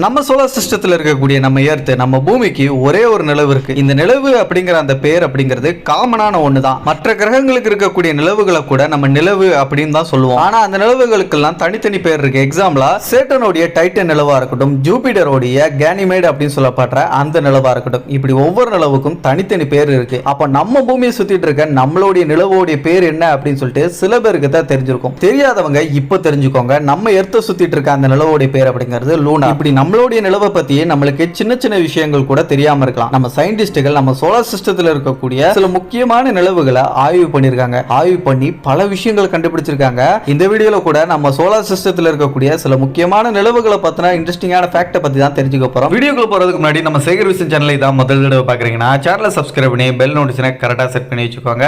நம்ம சோலார் சிஸ்டத்தில் இருக்கக்கூடிய நம்ம எர்த்து நம்ம பூமிக்கு ஒரே ஒரு நிலவு இருக்கு. இந்த நிலவு அப்படிங்கிற அந்த பேர் அப்படிங்கிறது காமனான ஒன்று தான் மற்ற கிரகங்களுக்கு இருக்கக்கூடிய நிலவுகளை கூட நம்ம நிலவு அப்படின்னு தான் சொல்லுவோம். ஆனால் அந்த நிலவுகளுக்கெல்லாம் தனித்தனி பேர் இருக்கு. எக்ஸாம்பிளா சேட்டனுடைய டைட்டன் நிலவாக இருக்கட்டும் ஜூபிட்டருடைய கேனிமேடு அப்படின்னு சொல்லப்படுற அந்த நிலவாக இருக்கட்டும். இப்படி ஒவ்வொரு நிலவுக்கும் தனித்தனி பேர் இருக்கு. அப்போ நம்ம பூமியை சுத்திட்டு இருக்க நம்மளுடைய நிலவோடைய பேர் என்ன அப்படின்னு சொல்லிட்டு சில பேருக்கு தான் தெரிஞ்சிருக்கும். தெரியாதவங்க இப்போ தெரிஞ்சுக்கோங்க. நம்ம எர்த்தை சுத்திட்டு இருக்க அந்த நிலவோடைய பேர் அப்படிங்கிறது லூனா இப்படி நம்மளுடைய நிலவை பத்தியே நம்மளுக்கு சின்ன சின்ன விஷயங்கள் கூட தெரியாம இருக்கலாம். நம்ம சயின்டிஸ்டுகள் நம்ம சோலார் சிஸ்டத்துல இருக்கக்கூடிய சில முக்கியமான நிலவுகளை ஆய்வு பண்ணிருக்காங்க ஆய்வு பண்ணி பல விஷயங்களை கண்டுபிடிச்சிருக்காங்க. இந்த வீடியோல கூட நம்ம சோலார் சிஸ்டத்துல இருக்கக்கூடிய சில முக்கியமான நிலவுகளை பத்தின இன்ட்ரெஸ்டிங்கான ஃபேக்ட பத்தி தான் தெரிஞ்சுக்க போறோம். வீடியோக்குள்ள போறதுக்கு முன்னாடி நம்ம சேகர் விசன் சேனலை தான் முதல் தடவை பாக்குறீங்கன்னா சேனலை சப்ஸ்கிரைப் பண்ணி பெல் நோட்டிஸ்னை கரெக்டாக செட் பண்ணி வச்சுக்கோங்க.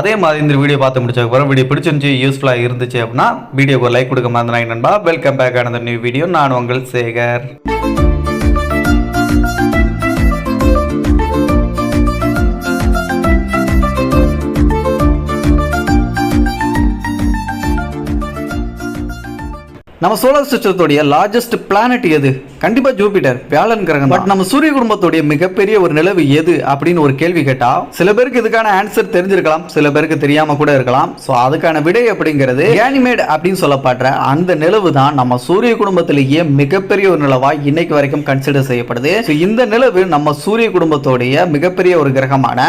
அதே மாதிரி இந்த வீடியோ பார்த்து முடிச்சதுக்கு அப்புறம் வீடியோ பிடிச்சிருந்துச்சு யூஸ்ஃபுல்லாக இருந்துச்சு அப்படின்னா வீடியோக்கு லைக் கொடுக்க மாதிரி நண்பா. Welcome back and a new video நான் உங்கள் சேகர். Bye. நம்ம சோலார் சிஸ்டத்துடைய லார்ஜஸ்ட் பிளானட் எது? கண்டிப்பா ஜூபிட்டர் வியாழன் கிரகம் பட் நம்ம சூரிய குடும்பத்துடைய மிகப்பெரிய ஒரு நிலவு எது அப்படின்னு ஒரு கேள்வி கேட்டா சில பேருக்கு இதுக்கான ஆன்சர் தெரிஞ்சிருக்கலாம் சில பேருக்கு தெரியாம கூட இருக்கலாம். ஸோ அதுக்கான விடை அப்படிங்கிறது கேனிமேட் அப்படின்னு சொல்லப்படுற அந்த நிலவு தான் நம்ம சூரிய குடும்பத்திலேயே மிகப்பெரிய ஒரு நிலவா இன்னைக்கு வரைக்கும் கன்சிடர் செய்யப்படுது. ஸோ இந்த நிலவு நம்ம சூரிய குடும்பத்தோடைய மிகப்பெரிய ஒரு கிரகமான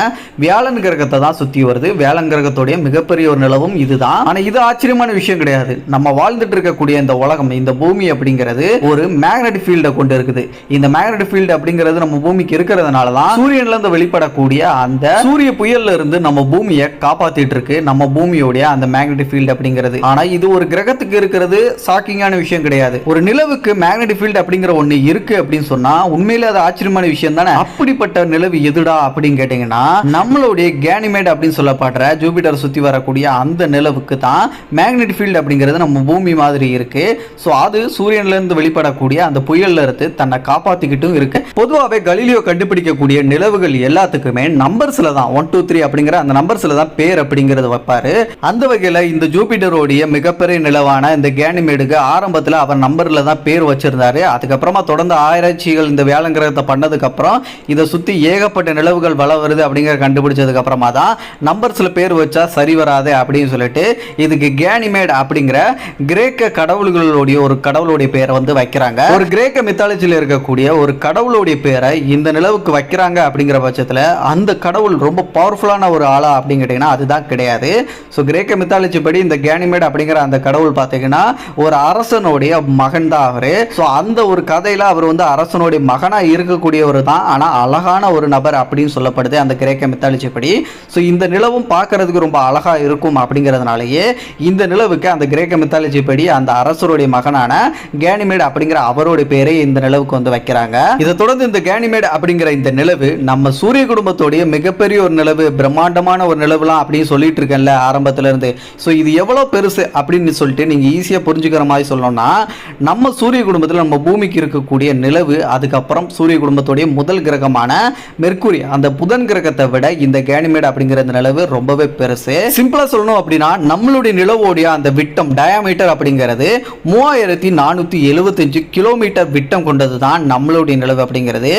வியாழன் கிரகத்தை தான் சுத்தி வருது. வியாழன் கிரகத்தோடைய மிகப்பெரிய ஒரு நிலவும் இதுதான். ஆனா இது ஆச்சரியமான விஷயம் கிடையாது. நம்ம வாழ்ந்துட்டு இருக்கக்கூடிய இந்த உலகம் இந்த பூமி அப்படிங்கிறது ஒரு மேக்னெட்டிக் ஃபீல்டை கொண்டு இருக்குது. இந்த மேக்னெட்டிக் ஃபீல்டு அப்படிங்கிறது நம்ம பூமிக்கு இருக்கிறதுனால தான் சூரியன்ல இருந்து வெளிப்படக்கூடிய அந்த சூரிய புயல்ல இருந்து நம்ம பூமியை காப்பாத்திட்டு இருக்கு நம்ம பூமியோடைய அந்த மேக்னெட்டிக் ஃபீல்டு அப்படிங்கிறது. ஆனா இது ஒரு கிரகத்துக்கு இருக்கிறது ஷாக்கிங்கான விஷயம் கிடையாது. ஒரு நிலவுக்கு மேக்னெட்டிக் ஃபீல்டு அப்படிங்கிற ஒண்ணு இருக்கு அப்படின்னு சொன்னா உண்மையிலே அது ஆச்சரியமான விஷயம் தானே? அப்படிப்பட்ட நிலவு எதுடா அப்படின்னு கேட்டீங்கன்னா நம்மளுடைய கேனிமேட் அப்படின்னு சொல்லப்படுற ஜூபிட்டர் சுத்தி வரக்கூடிய அந்த நிலவுக்கு தான் மேக்னெட்டிக் ஃபீல்டு அப்படிங்கிறது நம்ம பூமி மாதிரி இருக்கு. ஸோ அது சூரியன்லேருந்து வெளிப்படக்கூடிய அந்த புயல்ல இருந்து தன்னை காப்பாற்றிக்கிட்டும் இருக்கு. பொதுவாகவே கலிலியோ கண்டுபிடிக்கக்கூடிய நிலவுகள் எல்லாத்துக்குமே நம்பர்ஸில் தான். ஒன் டூ த்ரீ அப்படிங்கிற அந்த நம்பர்ஸில் தான் பேர் அப்படிங்கிறது வைப்பார். அந்த வகையில் இந்த ஜூபிட்டரோடைய மிகப்பெரிய நிலவான இந்த கேனிமேடுக்கு ஆரம்பத்தில் அவர் நம்பரில் தான் பேர் வச்சிருந்தாரு. அதுக்கப்புறமா தொடர்ந்து ஆராய்ச்சிகள் இந்த வேளங்கிரகத்தை பண்ணதுக்கப்புறம் இதை சுற்றி ஏகப்பட்ட நிலவுகள் வள வருது அப்படிங்கிற கண்டுபிடிச்சதுக்கப்புறமா தான் நம்பர்ஸில் பேர் வச்சா சரி வராது அப்படின்னு சொல்லிட்டு இதுக்கு கேனிமேட் அப்படிங்கிற கிரேக்க கடவுள்கள் கடவுள்களுடைய ஒரு கடவுளுடைய பேரை வந்து வைக்கிறாங்க. ஒரு கிரேக்க மித்தாலஜியில் இருக்கக்கூடிய ஒரு கடவுளுடைய பேரை இந்த நிலவுக்கு வைக்கிறாங்க அப்படிங்கிற பட்சத்தில் அந்த கடவுள் ரொம்ப பவர்ஃபுல்லான ஒரு ஆளா அப்படின்னு கேட்டிங்கன்னா அதுதான் கிடையாது. ஸோ கிரேக்க மித்தாலஜி படி இந்த கேனிமேட் அப்படிங்கிற அந்த கடவுள் பார்த்தீங்கன்னா ஒரு அரசனுடைய மகன் தான் அவரு. ஸோ அந்த ஒரு கதையில் அவர் வந்து அரசனுடைய மகனாக இருக்கக்கூடியவர் தான் ஆனால் அழகான ஒரு நபர் அப்படின்னு சொல்லப்படுது அந்த கிரேக்க மித்தாலஜி படி. ஸோ இந்த நிலவும் பார்க்கறதுக்கு ரொம்ப அழகாக இருக்கும் அப்படிங்கிறதுனாலயே இந்த நிலவுக்கு அந்த கிரேக்க மித்தாலஜி படி அந்த அரச அரசருடைய மகனான கேனிமேட் அப்படிங்கிற அவருடைய பேரை இந்த நிலவுக்கு வந்து வைக்கிறாங்க. இதை தொடர்ந்து இந்த கேனிமேட் அப்படிங்கிற இந்த நிலவு நம்ம சூரிய குடும்பத்தோடைய மிகப்பெரிய ஒரு நிலவு பிரம்மாண்டமான ஒரு நிலவுலாம் அப்படின்னு சொல்லிட்டு இருக்கேன்ல ஆரம்பத்துல இருந்து ஸோ இது எவ்வளவு பெருசு அப்படின்னு சொல்லிட்டு நீங்க ஈஸியா புரிஞ்சுக்கிற மாதிரி சொல்லணும்னா நம்ம சூரிய குடும்பத்தில் நம்ம பூமிக்கு இருக்கக்கூடிய நிலவு அதுக்கப்புறம் சூரிய குடும்பத்துடைய முதல் கிரகமான மெர்க்குரி அந்த புதன் கிரகத்தை விட இந்த கேனிமேட் அப்படிங்கிற இந்த நிலவு ரொம்பவே பெருசு. சிம்பிளா சொல்லணும் அப்படின்னா நம்மளுடைய நிலவோடைய அந்த விட்டம் டயாமீட்டர் அப்படிங்கிறது மூவாயிரத்தி நானூற்றி எழுபத்தஞ்சு கிலோமீட்டர் விட்டம் கொண்டது தான் நம்மளுடைய நிலவு அப்படிங்கிறது.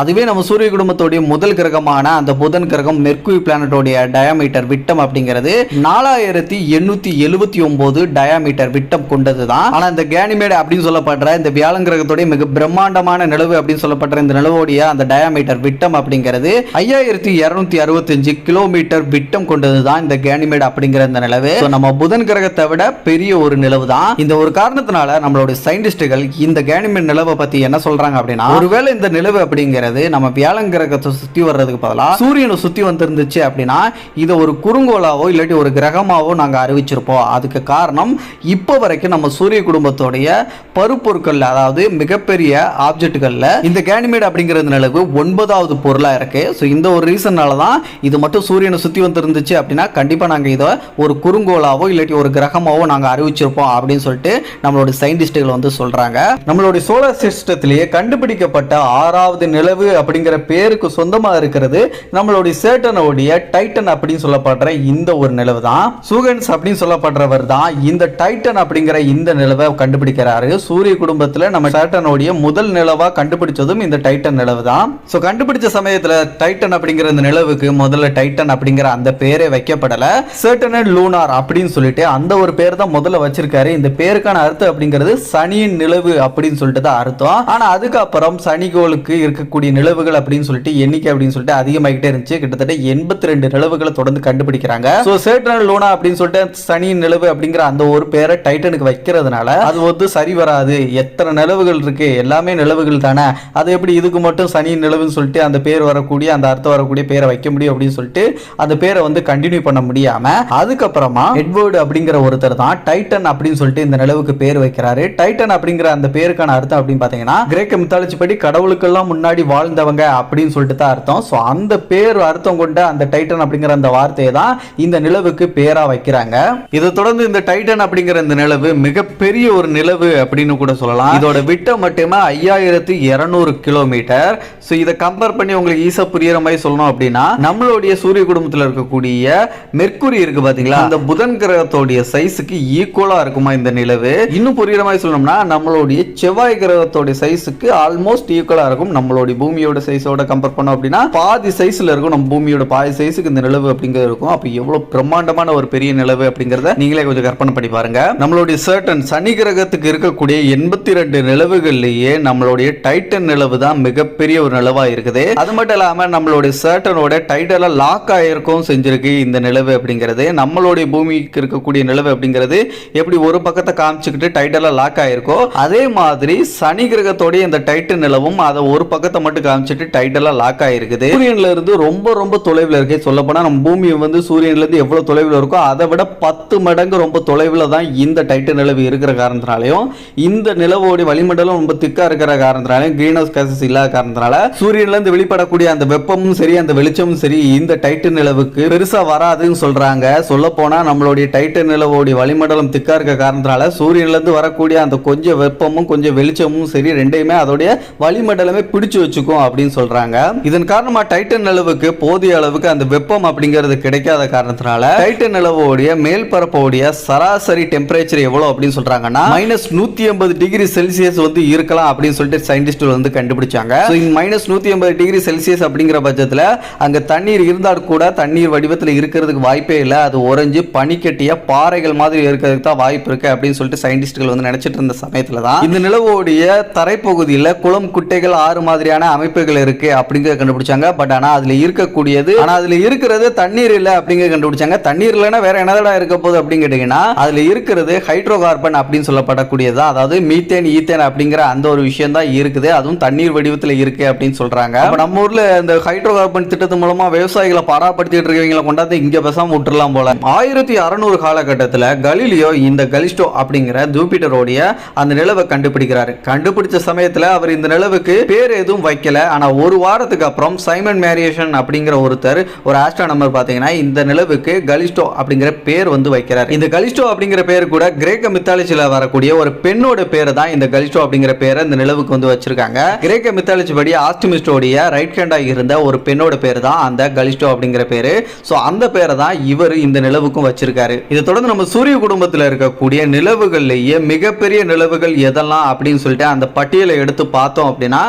அதுவே நம்ம சூரிய குடும்பத்துடைய முதல் கிரகமான அந்த புதன் கிரகம் மெர்க்குரி பிளானட்டோடைய டயாமீட்டர் விட்டம் அப்படிங்கிறது. நாலாயிரத்தி எண்ணூற்றி எழுபத்தி ஒம்பது டயாமீட்டர் விட்டம் கொண்டது தான் ஆனால் இந்த கேனிமேடு அப்படின்னு சொல்லப்படுற இந்த வியாழன் கிரகத்துடைய மிக பிரம்மாண்டமான நிலவு அப்படின்னு சொல்லப்படுற இந்த நிலவோடைய அந்த டயாமீட்டர் விட்டம் அப்படிங்கிறது ஐயாயிரத்தி இரநூத்தி அறுபத்தஞ்சு கிலோமீட்டர் விட்டம் கொண்டது தான் இந்த கேனிமேடு அப்படிங்கிற இந்த நிலவு. நம்ம புதன் கிரகத்தை விட பெரிய ஒரு நிலவு தான் இந்த ஒரு காரணத்தினால நம்மளுடைய சயின்டிஸ்டுகள் இந்த கேனிமேட் நிலவை பத்தி என்ன சொல்றாங்க அப்படின்னா ஒருவேளை இந்த நிலவு அப்படிங்கிறது நம்ம வியாழன் கிரகத்தை சுத்தி வர்றதுக்கு பதிலாக சூரியனை சுத்தி வந்திருந்துச்சு அப்படின்னா இதை ஒரு குறுங்கோளாவோ இல்லாட்டி ஒரு கிரகமாவோ நாங்கள் அறிவிச்சிருப்போம். அதுக்கு காரணம் இப்போ வரைக்கும் நம்ம சூரிய குடும்பத்தோடைய பருப்பொருட்கள் அதாவது மிகப்பெரிய ஆப்ஜெக்ட்களில் இந்த கேனிமேட் அப்படிங்கிறது நிலவு ஒன்பதாவது பொருளாக இருக்கு. ஸோ இந்த ஒரு ரீசனால தான் இது மட்டும் சூரியனை சுத்தி வந்திருந்துச்சு அப்படின்னா கண்டிப்பாக நாங்கள் இதை ஒரு குறுங்கோளாவோ இல்லாட்டி ஒரு கிரகமாவோ நாங்கள் அறிவிச்சிருப்போம் அப்படின்னு சொல்லிட்டு நம்மளோட சயின்டிஸ்டுகள் வந்து சொல்றாங்க. நம்மளுடைய சோலார் சிஸ்டத்திலேயே கண்டுபிடிக்கப்பட்ட ஆறாவது நிலவு அப்படிங்கிற பேருக்கு சொந்தமாக இருக்கிறது நம்மளுடைய சேட்டனோடைய டைட்டன் அப்படின்னு சொல்லப்படுற இந்த ஒரு நிலவு தான் சூகன்ஸ் அப்படின்னு சொல்லப்படுறவர் தான் இந்த டைட்டன் அப்படிங்கிற இந்த நிலவை கண்டுபிடிக்கிறாரு. சூரிய குடும்பத்தில் நம்ம சேட்டனோடைய முதல் நிலவா கண்டுபிடிச்சதும் இந்த டைட்டன் நிலவு தான் ஸோ கண்டுபிடிச்ச சமயத்தில் டைட்டன் அப்படிங்கிற இந்த நிலவுக்கு முதல்ல டைட்டன் அப்படிங்கிற அந்த பேரே வைக்கப்படலை. சேட்டன் லூனார் அப்படின்னு சொல்லிட்டு அந்த ஒரு பேர் தான் முதல்ல வச்சிருக்காரு. இந்த பேருக்கான அர்த்தம் அப்படிங்கிறது சனியின் நிலவு அப்படின்னு சொல்லிட்டு தான் அர்த்தம். ஆனா அதுக்கப்புறம் சனிகோளுக்கு இருக்கக்கூடிய நிலவுகள் அப்படின்னு சொல்லிட்டு எண்ணிக்கை அப்படின்னு சொல்லிட்டு அதிகமாகிட்டே இருந்துச்சு. கிட்டத்தட்ட எண்பத்தி ரெண்டு நிலவுகளை தொடர்ந்து கண்டுபிடிக்கிறாங்க. ஸோ சேட்டன் லூனா அப்படின்னு சொல்லிட்டு சனியின் நிலவு அப்படிங்கிற அந்த ஒரு பேரை டைட்டனுக்கு வைக்கிறதுனால அது வந்து சரி வராது. எத்தனை நிலவுகள் இருக்கு? எல்லாமே நிலவுகள் தானே. அது எப்படி இதுக்கு மட்டும் சனி நிலவுன்னு சொல்லிட்டு அந்த பேர் வரக்கூடிய அந்த அர்த்தம் வரக்கூடிய பேரை வைக்க முடியும் அப்படின்னு சொல்லிட்டு அந்த பேரை வந்து கண்டினியூ பண்ண முடியாம அதுக்கப்புறமா எட்வர்டு அப்படிங்கிற ஒருத்தர் தான் டைட்டன் அப்படின்னு சொல்லிட்டு இந்த நிலவுக்கு பேர் வைக்கிறாரு. டைட்டன் அப்படிங்கிற அந்த பேருக்கான அர்த்தம் அப்படின்னு பாத்தீங்கன்னா கிரேக்க மித்தாலஜி படி கடவுளுக்கெல்லாம் முன்னாடி வாழ்ந்தவங்க அப்படின்னு சொல்லிட்டு தான் அர்த்தம். ஸோ அந்த பேர் அர்த்தம் கொண்ட அந்த டைட்டன் அப்படிங்கிற அந்த வார்த்தையை தான் இந்த நிலவுக்கு பேரா வைக்கிறாங்க. இதை தொடர்ந்து இந்த டைட்டன் அப்படிங்கிற இந்த நிலவு மிகப்பெரிய ஒரு நிலவு அப்படின்னு கூட சொல்லலாம். இதோட விட்டம் மட்டுமே ஐயாயிரத்தி இருநூறு கிலோமீட்டர். ஸோ இதை கம்பேர் பண்ணி உங்களுக்கு ஈஸா புரியுற மாதிரி சொல்லணும் அப்படின்னா நம்மளுடைய சூரிய குடும்பத்தில் இருக்கக்கூடிய மெர்க்குரி இருக்கு பாத்தீங்களா? அந்த புதன் கிரகத்தோடைய சைஸுக்கு ஈக்குவலா இருக்குமா இந்த நிலவு? இன்னும் புரியுற மாதிரி சொல்லணும்னா நம்மளுடைய செவ்வாய் கிரகத்தோடைய சைஸுக்கு ஆல்மோஸ்ட் ஈக்குவலா இருக்கும். நம்மளுடைய பூமியோட சைஸோட கம்பேர் பண்ணோம் அப்படின்னா பாதி சைஸ்ல இருக்கும். நம்ம பூமியோட பாதி சைஸுக்கு இந்த நிலவு அப்படிங்கிறது இருக்கும். அப்போ எவ்வளவு பிரம்மாண்டமான ஒரு பெரிய நிலவு அப்படிங்கறத நீங்களே கொஞ்சம் கற்பனை பண்ணி பாருங்க. நம்மளுடைய சர்டன் சனி கிரகத்துக்கு இருக்கக்கூடிய எண்பத்தி ரெண்டு நிலவுகள்லயே நம்மளுடைய டைட்டன் நிலவு தான் மிகப்பெரிய ஒரு நிலவா இருக்குது. அது மட்டும் இல்லாம நம்மளுடைய சர்டனோட டைட்டலா லாக் ஆயிருக்கும் செஞ்சிருக்கு இந்த நிலவு அப்படிங்கிறது. நம்மளுடைய பூமிக்கு இருக்கக்கூடிய நிலவு அப்படிங்கிறது எப்படி ஒரு பக்கத்தை காமிச்சு காமிச்சுக்கிட்டு டைட்டலாக லாக் ஆயிருக்கோ அதே மாதிரி சனி கிரகத்தோடைய இந்த டைட்டன் நிலவும் அதை ஒரு பக்கத்தை மட்டும் காமிச்சிட்டு டைட்டலாக லாக் ஆயிருக்குது. சூரியன்ல இருந்து ரொம்ப ரொம்ப தொலைவில் இருக்கே சொல்லப்போனால் நம்ம பூமி வந்து சூரியன்ல இருந்து எவ்வளவு தொலைவில் இருக்கோ அதை விட பத்து மடங்கு ரொம்ப தொலைவில் தான் இந்த டைட்டன் நிலவு இருக்கிற காரணத்தினாலையும் இந்த நிலவோடைய வளிமண்டலம் ரொம்ப திக்கா இருக்கிற காரணத்தினாலையும் கிரீன் ஹவுஸ் கேசஸ் இல்லாத காரணத்தினால சூரியன்ல இருந்து வெளிப்படக்கூடிய அந்த வெப்பமும் சரி அந்த வெளிச்சமும் சரி இந்த டைட்டன் நிலவுக்கு பெருசாக வராதுன்னு சொல்றாங்க. சொல்ல நம்மளுடைய டைட்டன் நிலவோடைய வளிமண்டலம் திக்கா இருக்க காரணத்தினால சூரியன் சூரியன்லேருந்து வரக்கூடிய அந்த கொஞ்சம் வெப்பமும் கொஞ்சம் வெளிச்சமும் சரி ரெண்டையுமே அதோடைய வளிமண்டலமே பிடிச்சு வச்சுக்கும் அப்படின்னு சொல்றாங்க. இதன் காரணமா டைட்டன் அளவுக்கு போதிய அளவுக்கு அந்த வெப்பம் அப்படிங்கிறது கிடைக்காத காரணத்தினால டைட்டன் அளவுடைய மேல் பரப்போடைய சராசரி டெம்பரேச்சர் எவ்வளவு அப்படின்னு சொல்றாங்கன்னா மைனஸ் நூத்தி எண்பது டிகிரி செல்சியஸ் வந்து இருக்கலாம் அப்படின்னு சொல்லிட்டு சயின்டிஸ்ட் வந்து கண்டுபிடிச்சாங்க. மைனஸ் நூத்தி எண்பது டிகிரி செல்சியஸ் அப்படிங்கிற பட்சத்துல அங்க தண்ணீர் இருந்தால் கூட தண்ணீர் வடிவத்தில் இருக்கிறதுக்கு வாய்ப்பே இல்லை. அது உறைஞ்சு பனிக்கட்டிய பாறைகள் மாதிரி இருக்கிறதுக்கு தான் வாய்ப்பு இருக்கு அப்படின்னு சொல்லிட்டு சயின்டிஸ்ட்கள் வந்து நினைச்சிட்டு இருந்த சமயத்துல தான் இந்த நிலவோடைய தரைப்பகுதியில் குளம் குட்டைகள் ஆறு மாதிரியான அமைப்புகள் இருக்கு அப்படிங்கிறத கண்டுபிடிச்சாங்க. பட் ஆனா அதுல இருக்கக்கூடியது ஆனா அதுல இருக்கிறது தண்ணீர் இல்லை அப்படிங்கிறத கண்டுபிடிச்சாங்க. தண்ணீர் இல்லைன்னா வேற என்னதடா இருக்க போகுது அப்படின்னு கேட்டீங்கன்னா அதுல இருக்கிறது ஹைட்ரோ கார்பன் அப்படின்னு சொல்லப்படக்கூடியது? அதாவது மீத்தேன் ஈத்தேன் அப்படிங்கிற அந்த ஒரு விஷயம் தான் இருக்குது. அதுவும் தண்ணீர் வடிவத்தில் இருக்கு அப்படின்னு சொல்றாங்க. நம்ம ஊர்ல இந்த ஹைட்ரோ கார்பன் திட்டத்து மூலமா விவசாயிகளை பாராப்படுத்திட்டு இருக்கவங்களை கொண்டாந்து இங்க பேசாம விட்டுலாம் போல. ஆயிரத்தி அறுநூறு காலகட்டத்தில் கலிலியோ இந்த கலிஸ்டோ அப்படிங்கிற ஜூபிட்டரோடைய அந்த நிலவை கண்டுபிடிக்கிறாரு. கண்டுபிடிச்ச சமயத்தில் அவர் இந்த நிலவுக்கு பேர் எதுவும் வைக்கல. ஆனால் ஒரு வாரத்துக்கு அப்புறம் சைமன் மேரியேஷன் அப்படிங்கிற ஒருத்தர் ஒரு ஆஸ்ட்ரானமர் பார்த்தீங்கன்னா இந்த நிலவுக்கு கலிஸ்டோ அப்படிங்கிற பேர் வந்து வைக்கிறார். இந்த கலிஸ்டோ அப்படிங்கிற பேர் கூட கிரேக்க மித்தாலஜியில் வரக்கூடிய ஒரு பெண்ணோட பேர் தான் இந்த கலிஸ்டோ அப்படிங்கிற பேரை இந்த நிலவுக்கு வந்து வச்சிருக்காங்க. கிரேக்க மித்தாலஜி படி ஆஸ்டிமிஸ்டோடைய ரைட் ஹேண்டாக இருந்த ஒரு பெண்ணோட பேர் தான் அந்த கலிஸ்டோ அப்படிங்கிற பேர். ஸோ அந்த பேரை தான் இவர் இந்த நிலவுக்கும் வச்சிருக்காரு. இதை தொடர்ந்து நம்ம சூரிய குடும்பத்தில் இருக்கக்கூடிய நிலவுகள் நிலவுகள்லேயே மிகப்பெரிய நிலவுகள் எதெல்லாம் அப்படின்னு சொல்லிட்டு அந்த பட்டியலை எடுத்து பார்த்தோம் அப்படின்னா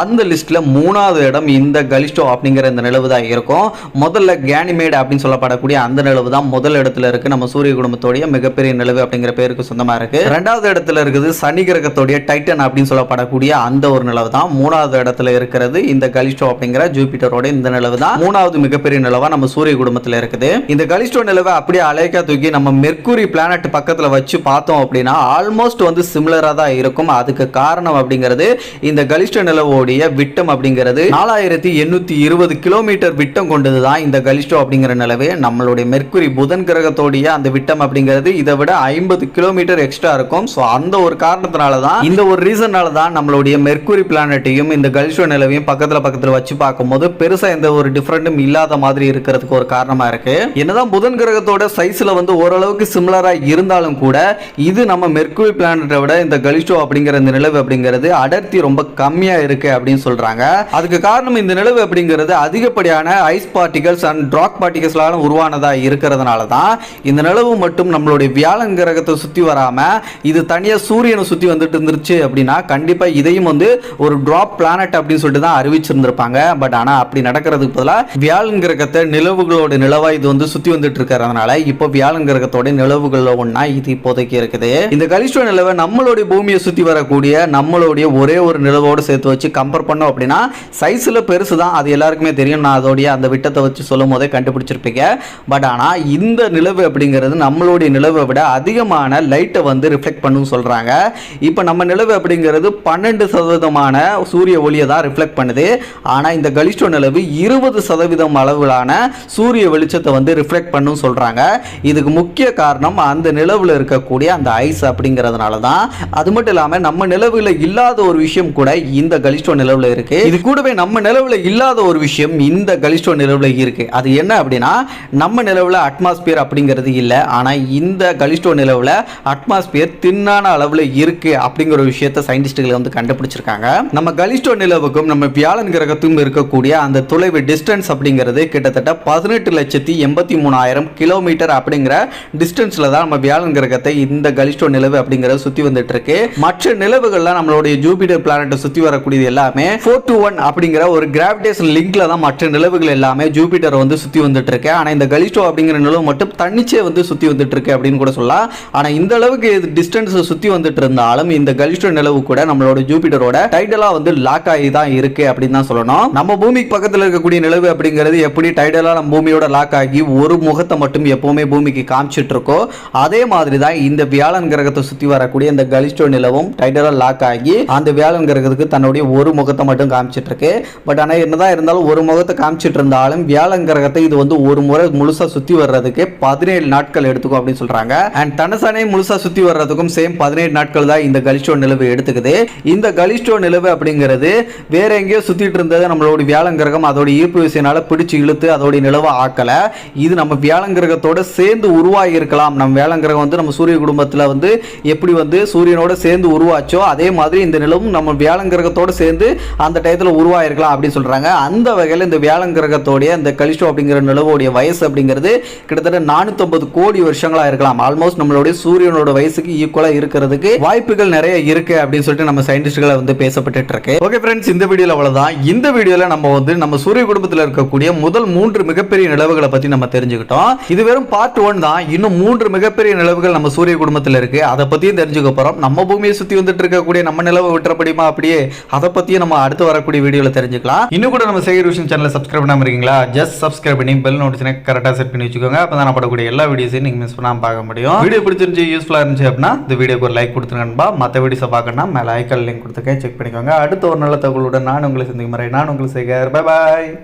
அந்த லிஸ்ட்ல மூணாவது இடம் இந்த கலிஸ்டோ அப்படிங்கிற இந்த நிலவு தான் இருக்கும். முதல்ல கேனிமேடு அப்படின்னு சொல்லப்படக்கூடிய அந்த நிலவு தான் முதல் இடத்துல இருக்கு. நம்ம சூரிய குடும்பத்தோடைய மிகப்பெரிய நிலவு அப்படிங்கிற பேருக்கு சொந்தமா இருக்கு. ரெண்டாவது இடத்துல இருக்குது சனி கிரகத்தோடைய டைட்டன் அப்படின்னு சொல்லப்படக்கூடிய அந்த ஒரு நிலவு தான். மூணாவது இடத்துல இருக்கிறது இந்த கலிஸ்டோ அப்படிங்கிற ஜூபிட்டரோட இந்த நிலவு தான். மூணாவது மிகப்பெரிய நிலவா நம்ம சூரிய குடும்பத்தில் இருக்குது. இந்த கலிஸ்டோ நிலவை அப்படியே அலைக்கா தூக்கி நம்ம மெர்க்குரி பிளானட் பக்கத்தில் வச்சு பார்த்தோம் அப்படின்னு அப்படின்னா ஆல்மோஸ்ட் வந்து சிமிலராக தான் இருக்கும். அதுக்கு காரணம் அப்படிங்கிறது இந்த கலிஷ்ட நிலவோடைய விட்டம் அப்படிங்கிறது. நாலாயிரத்தி எண்ணூற்றி இருபது கிலோமீட்டர் விட்டம் கொண்டது தான் இந்த கலிஸ்டோ அப்படிங்கிற நிலவு. நம்மளுடைய மெர்க்குரி புதன் கிரகத்தோடைய அந்த விட்டம் அப்படிங்கிறது. இதை விட ஐம்பது கிலோமீட்டர் எக்ஸ்ட்ரா இருக்கும். ஸோ அந்த ஒரு காரணத்தினால தான் இந்த ஒரு ரீசனால தான் நம்மளுடைய மெர்க்குரி பிளானட்டையும் இந்த கலிஸ்டோ நிலவையும் பக்கத்தில் பக்கத்தில் வச்சு பார்க்கும்போது பெருசாக எந்த ஒரு டிஃபரெண்ட்டும் இல்லாத மாதிரி இருக்கிறதுக்கு ஒரு காரணமாக இருக்கு. என்னதான் புதன் கிரகத்தோட சைஸில் வந்து ஓரளவுக்கு சிமிலராக இருந்தாலும் கூட இது நம்ம மெர்குரி பிளானட்டை விட இந்த கலிஸ்டோ அப்படிங்கிற இந்த நிலவு அப்படிங்கிறது அடர்த்தி ரொம்ப கம்மியா இருக்கு அப்படின்னு சொல்றாங்க. அதுக்கு காரணம் இந்த நிலவு அப்படிங்கிறது அதிகப்படியான ஐஸ் பார்ட்டிகல்ஸ் அண்ட் ட்ராக் பார்ட்டிகல்ஸ்லாம் உருவானதா இருக்கிறதுனால தான் இந்த நிலவு மட்டும் நம்மளுடைய வியாழன் கிரகத்தை சுத்தி வராம இது தனியா சூரியனை சுத்தி வந்துட்டு இருந்துருச்சு அப்படின்னா கண்டிப்பா இதையும் வந்து ஒரு டிராப் பிளானட் அப்படின்னு சொல்லிட்டு தான் அறிவிச்சிருந்திருப்பாங்க. பட் ஆனா அப்படி நடக்கிறதுக்கு பதிலாக வியாழன் கிரகத்தை நிலவுகளோட நிலவா இது வந்து சுத்தி வந்துட்டு இருக்கிறதுனால இப்போ வியாழன் கிரகத்தோட நிலவுகளில் ஒன்றா இது இப்போதைக்கு இருக்குது. இந்த கலிஸ்டோ நிலவை நம்மளுடைய பூமியை சுத்தி வரக்கூடிய நம்மளுடைய ஒரே ஒரு நிலவோடு சேர்த்து வச்சு கம்பேர் பண்ணோம் அப்படின்னா சைஸ்ல பெருசு தான். அது எல்லாருக்குமே தெரியும். நான் அதோடைய அந்த விட்டத்தை வச்சு சொல்லும் போதே கண்டுபிடிச்சிருப்பீங்க. பட் ஆனா இந்த நிலவு அப்படிங்கிறது நம்மளுடைய நிலவை விட அதிகமான லைட்டை வந்து ரிஃப்ளெக்ட் பண்ணும் சொல்றாங்க. இப்போ நம்ம நிலவு அப்படிங்கிறது பன்னெண்டு சதவீதமான சூரிய ஒளியை தான் ரிஃப்ளெக்ட் பண்ணுது. ஆனா இந்த கலிஸ்டோ நிலவு இருபது சதவீதம் அளவிலான சூரிய வெளிச்சத்தை வந்து ரிஃப்ளெக்ட் பண்ணும் சொல்றாங்க. இதுக்கு முக்கிய காரணம் அந்த நிலவில் இருக்கக்கூடிய அந்த ஐஸ் அப்படிங்கிறதுனால தான் அது மட்டும் இல்லாம நம்ம நிலவுல இல்லாத ஒரு விஷயம் கூட இந்த கலிஸ்டோ நிலவுல இருக்கு. இது கூடவே நம்ம நிலவுல இல்லாத ஒரு விஷயம் இந்த கலிஸ்டோ நிலவுல இருக்கு. அது என்ன அப்படின்னா நம்ம நிலவுல அட்மாஸ்பியர் அப்படிங்கிறது இல்லை. ஆனா இந்த கலிஸ்டோ நிலவுல அட்மாஸ்பியர் தின்னான அளவுல இருக்கு அப்படிங்கிற ஒரு விஷயத்த சயின்டிஸ்டுகள் வந்து கண்டுபிடிச்சிருக்காங்க. நம்ம கலிஸ்டோ நிலவுக்கும் நம்ம வியாழன் கிரகத்துக்கும் இருக்கக்கூடிய அந்த தொலைவு டிஸ்டன்ஸ் அப்படிங்கிறது கிட்டத்தட்ட பதினெட்டு லட்சத்தி எண்பத்தி மூணாயிரம் கிலோமீட்டர் அப்படிங்கிற டிஸ்டன்ஸ்ல தான் நம்ம வியாழன் கிரகத்தை இந்த கலிஸ்டோ நிலவு அப்படிங்கறத சுத்தி வந்துட்டு இருக்கு மற்ற நிலவுகள்லாம் நம்மளுடைய ஜூபிட்டர் பிளானட்டை சுத்தி வரக்கூடியது எல்லாமே ஃபோர் டு ஒன் அப்படிங்கிற ஒரு கிராவிடேஷன் லிங்க்ல தான் மற்ற நிலவுகள் எல்லாமே ஜூபிட்டர் வந்து சுத்தி வந்துட்டு இருக்கு ஆனா இந்த கலிஸ்டோ அப்படிங்கிற நிலவு மட்டும் தன்னிச்சே வந்து சுத்தி வந்துட்டு இருக்கு அப்படின்னு கூட சொல்லலாம். ஆனா இந்த அளவுக்கு டிஸ்டன்ஸ் சுத்தி வந்துட்டு இருந்தாலும் இந்த கலிஸ்டோ நிலவு கூட நம்மளோட ஜூபிட்டரோட டைடலா வந்து லாக் ஆகி தான் இருக்கு அப்படின்னு தான் சொல்லணும். நம்ம பூமிக்கு பக்கத்துல இருக்கக்கூடிய நிலவு அப்படிங்கிறது எப்படி டைடலா நம்ம பூமியோட லாக் ஆகி ஒரு முகத்தை மட்டும் எப்பவுமே பூமிக்கு காமிச்சிட்டு இருக்கோ அதே மாதிரி தான் இந்த வியாழன் கிரகத்தை சுத்தி வரக்கூடிய இந்த கலிஸ்டோ நிலவும் டைடலா லாக் ஆகி அந்த வியாழன் கிரகத்துக்கு தன்னுடைய ஒரு முகத்தை மட்டும் காமிச்சிட்டு இருக்கு பட் ஆனா என்னதான் இருந்தாலும் ஒரு முகத்தை காமிச்சிட்டு இருந்தாலும் வியாழன் கிரகத்தை இது வந்து ஒரு முறை முழுசா சுத்தி வர்றதுக்கு பதினேழு நாட்கள் எடுத்துக்கும் அப்படின்னு சொல்றாங்க. அண்ட் தனசானே முழுசா சுத்தி வர்றதுக்கும் சேம் பதினேழு நாட்கள் தான் இந்த கலிஸ்டோ நிலவு எடுத்துக்குது. இந்த கலிஸ்டோ நிலவு அப்படிங்கிறது வேற எங்கேயோ சுத்திட்டு இருந்தது நம்மளோட வியாழன் கிரகம் அதோட ஈர்ப்பு விசையினால பிடிச்சு இழுத்து அதோட நிலவை ஆக்கல. இது நம்ம வியாழன் கிரகத்தோட சேர்ந்து உருவாகி இருக்கலாம். நம்ம வியாழன் கிரகம் வந்து நம்ம சூரிய குடும்பத்தில் வந்து எப்படி வந்து சூரியனோட சேர்ந்து உருவாச்சோ அதே மாதிரி இந்த நிலவும் நம்ம வியாழங்கிரகத்தோட சேர்ந்து அந்த டயத்தில் உருவாயிருக்கலாம் அப்படின்னு சொல்றாங்க. அந்த வகையில் இந்த வியாழன் கிரகத்தோடைய இந்த கலிஸ்டோ அப்படிங்கிற நிலவோடைய வயசு அப்படிங்கிறது கிட்டத்தட்ட நானூற்றம்பது கோடி வருஷங்களாக இருக்கலாம். ஆல்மோஸ்ட் நம்மளுடைய சூரியனோட வயசுக்கு ஈக்குவலாக இருக்கிறதுக்கு வாய்ப்புகள் நிறைய இருக்குது அப்படின்னு சொல்லிட்டு நம்ம சயின்டிஸ்ட்களை வந்து பேசப்பட்டு இருக்கு. ஓகே ஃப்ரெண்ட்ஸ் இந்த வீடியோவில் அவ்வளவுதான். இந்த வீடியோவில் நம்ம வந்து நம்ம சூரிய குடும்பத்தில் இருக்கக்கூடிய முதல் மூன்று மிகப்பெரிய நிலவுகளை பற்றி நம்ம தெரிஞ்சுக்கிட்டோம். இது வெறும் பார்ட் ஒன் தான். இன்னும் மூன்று மிகப்பெரிய நிலவுகள் நம்ம சூரிய குடும்பத்தில் இருக்கு. அதை பத்தியும் தெரிஞ்சுக்க போறோம். நம்ம பூமியை சுத்தி வந்துட்டு இருக்கக்கூடிய நம்ம நிலவு விட்டுறப்படியுமா அப்படியே அதை பத்தியும் நம்ம அடுத்து வரக்கூடிய வீடியோல தெரிஞ்சுக்கலாம். இன்னும் கூட நம்ம சேகர் விஷயம் சேனலை சப்ஸ்கிரைப் பண்ணாம இருக்கீங்களா? ஜஸ்ட் சப்ஸ்கிரைப் பண்ணி பெல் நோட்டிஸ்னை கரெக்டாக செட் பண்ணி வச்சுக்கோங்க. அப்போ தான் நான் படக்கூடிய எல்லா வீடியோஸையும் நீங்கள் மிஸ் பண்ணாமல் பார்க்க முடியும். வீடியோ பிடிச்சிருந்துச்சு யூஸ்ஃபுல்லாக இருந்துச்சு அப்படின்னா இந்த வீடியோக்கு ஒரு லைக் கொடுத்துருங்கன்பா மற்ற வீடியோஸை பார்க்கணும்னா மேலே ஐக்கல் லிங்க் கொடுத்துருக்கேன். செக் பண்ணிக்கோங்க. அடுத்த ஒரு நல்ல தகவலுடன் நான் உங்களை சந்திக்கும் முறை நான் உங்களை சேகர் பை பாய்